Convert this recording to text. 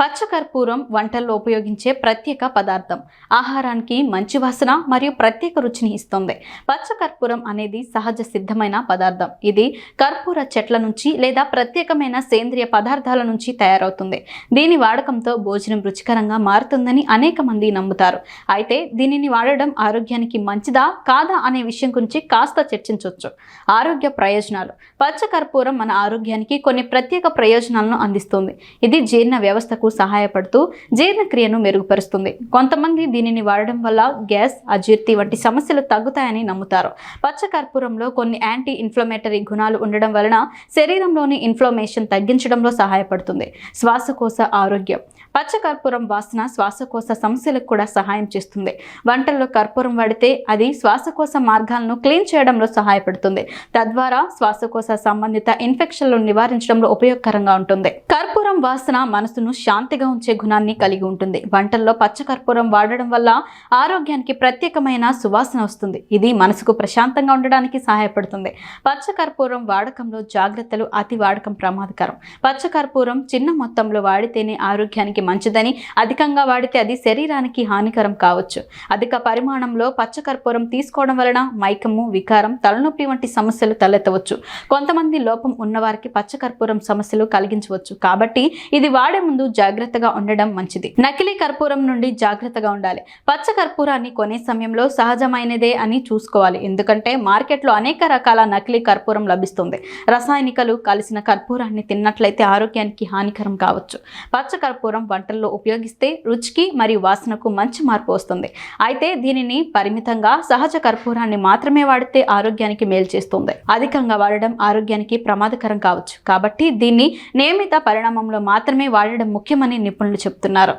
పచ్చకర్పూరం వంటల్లో ఉపయోగించే ప్రత్యేక పదార్థం. ఆహారానికి మంచి వాసన మరియు ప్రత్యేక రుచిని ఇస్తుంది. పచ్చకర్పూరం అనేది సహజ సిద్ధమైన పదార్థం. ఇది కర్పూర చెట్ల నుంచి లేదా ప్రత్యేకమైన సేంద్రియ పదార్థాల నుంచి తయారవుతుంది. దీని వాడకంతో భోజనం రుచికరంగా మారుతుందని అనేక మంది నమ్ముతారు. అయితే దీనిని వాడడం ఆరోగ్యానికి మంచిదా కాదా అనే విషయం గురించి కాస్త చర్చించవచ్చు ఆరోగ్య ప్రయోజనాలు. పచ్చకర్పూరం మన ఆరోగ్యానికి కొన్ని ప్రత్యేక ప్రయోజనాలను అందిస్తుంది. ఇది జీర్ణ వ్యవస్థకు సహాయపడుతూ జీర్ణక్రియను మెరుగుపరుస్తుంది. కొంతమంది దీనిని వాడడం వల్ల గ్యాస్ అజీర్తి వంటి సమస్యలు తగ్గుతాయని నమ్ముతారు. పచ్చ కర్పూరంలో కొన్ని యాంటీ ఇన్ఫ్లమేటరీ గుణాలు ఉండడం వలన శరీరంలోని ఇన్ఫ్లమేషన్ తగ్గించడంలో సహాయపడుతుంది. శ్వాసకోశ ఆరోగ్యం. పచ్చ కర్పూరం వాసన శ్వాసకోశ సమస్యలకు కూడా సహాయం చేస్తుంది. వంటల్లో కర్పూరం వాడితే అది శ్వాసకోశ మార్గాలను క్లీన్ చేయడంలో సహాయపడుతుంది. తద్వారా శ్వాసకోశ సంబంధిత ఇన్ఫెక్షన్లను నివారించడంలో ఉపయోగకరంగా ఉంటుంది. కర్పూరం వాసన మనసును శాంతిగా ఉంచే గుణాన్ని కలిగి ఉంటుంది. వంటల్లో పచ్చకర్పూరం వాడడం వల్ల ఆరోగ్యానికి ప్రత్యేకమైన సువాసన వస్తుంది. ఇది మనసుకు ప్రశాంతంగా ఉండడానికి సహాయపడుతుంది. పచ్చకర్పూరం వాడకంలో జాగ్రత్తలు అతి వాడకం ప్రమాదకరం. పచ్చకర్పూరం చిన్న మొత్తంలో వాడితేనే ఆరోగ్యానికి మంచిదని అధికంగా వాడితే అది శరీరానికి హానికరం కావచ్చు. అధిక పరిమాణంలో పచ్చకర్పూరం తీసుకోవడం వలన మైకము వికారం తలనొప్పి వంటి సమస్యలు తలెత్తవచ్చు. కొంతమంది లోపం ఉన్నవారికి పచ్చకర్పూరం సమస్యలు కలిగించవచ్చు. కాబట్టి ఇది వాడే ముందు జాగ్రత్తగా ఉండడం మంచిది. నకిలీ కర్పూరం నుండి జాగ్రత్తగా ఉండాలి. పచ్చ కర్పూరాన్ని కొనే సమయంలో సహజమైనదే అని చూసుకోవాలి. ఎందుకంటే మార్కెట్లో అనేక రకాల నకిలీ కర్పూరం లభిస్తుంది. రసాయనికలు కలిసిన కర్పూరాన్ని తిన్నట్లయితే ఆరోగ్యానికి హానికరం కావచ్చు. పచ్చ కర్పూరం వంటల్లో ఉపయోగిస్తే రుచికి మరియు వాసనకు మంచి మార్పు వస్తుంది. అయితే దీనిని పరిమితంగా సహజ కర్పూరాన్ని మాత్రమే వాడితే ఆరోగ్యానికి మేలు చేస్తుంది. అధికంగా వాడడం ఆరోగ్యానికి ప్రమాదకరం కావచ్చు. కాబట్టి దీన్ని నియమిత పరిణామం పరిణామంలో మాత్రమే వాడడం ముఖ్యమని నిపుణులు చెప్తున్నారు.